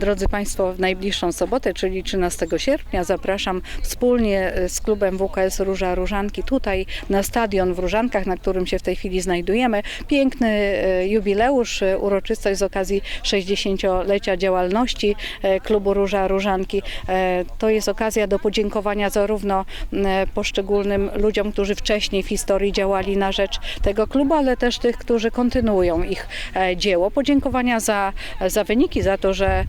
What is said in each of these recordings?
Drodzy Państwo, w najbliższą sobotę, czyli 13 sierpnia, zapraszam wspólnie e, z klubem WKS Róża Różanki tutaj na stadion w Różankach, na którym się w tej chwili znajdujemy. Piękny e, jubileusz, e, uroczystość z okazji 60-lecia działalności klubu Róża Różanki. To jest okazja do podziękowania zarówno poszczególnym ludziom, którzy wcześniej w historii działali na rzecz tego klubu, ale też tych, którzy kontynuują ich dzieło. Podziękowania za, za wyniki, za to, że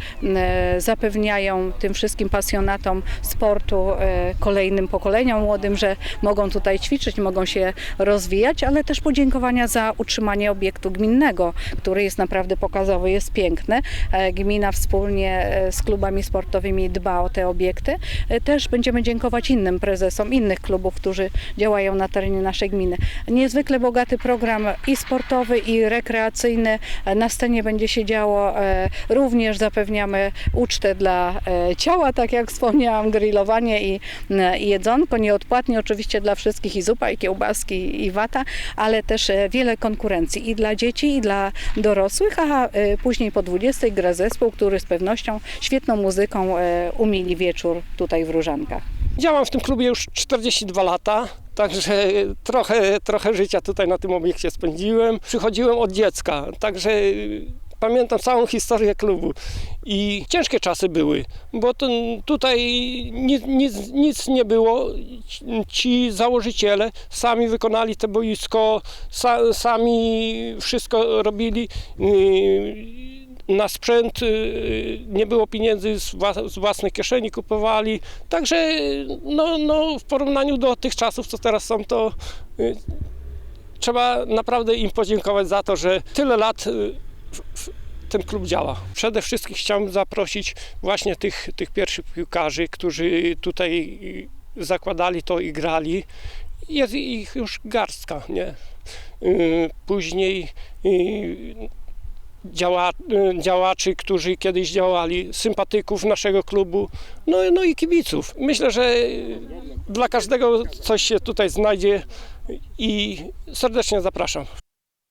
zapewniają tym wszystkim pasjonatom sportu, e, kolejnym pokoleniom młodym, że mogą tutaj ćwiczyć, mogą się rozwijać, ale też podziękowania za utrzymanie obiektu gminnego, który jest naprawdę pokazowy, jest piękny. E, Gmina wspólnie e, z klubami sportowymi dba o te obiekty. E, Też będziemy dziękować innym prezesom innych klubów, którzy działają na terenie naszej gminy. Niezwykle bogaty program i sportowy, i rekreacyjny. E, Na scenie będzie się działo. e, Również zapewniamy ucztę dla e, ciała, tak jak wspomniałam, grillowanie i, e, i jedzonko. Nieodpłatnie oczywiście dla wszystkich i zupa, i kiełbaski, i wata, ale też e, wiele konkurencji i dla dzieci, i dla dorosłych, a później po 20 gra zespół, który z pewnością świetną muzyką umili wieczór tutaj w Różankach. Działam w tym klubie już 42 lata, także trochę, trochę życia tutaj na tym obiekcie spędziłem. Przychodziłem od dziecka, także pamiętam całą historię klubu i ciężkie czasy były, bo to, tutaj nic, nic, nic nie było. Ci założyciele sami wykonali to boisko, sa, sami wszystko robili. Yy, na sprzęt y, nie było pieniędzy z, wła- z własnej kieszeni kupowali. Także no, no, w porównaniu do tych czasów, co teraz są, to y, trzeba naprawdę im podziękować za to, że tyle lat ten klub działa. Przede wszystkim chciałbym zaprosić właśnie tych, tych pierwszych piłkarzy, którzy tutaj zakładali to i grali. Jest ich już garstka, nie? Y, Później y, działa, y, działaczy, którzy kiedyś działali, sympatyków naszego klubu, no, no i kibiców. Myślę, że dla każdego coś się tutaj znajdzie i serdecznie zapraszam.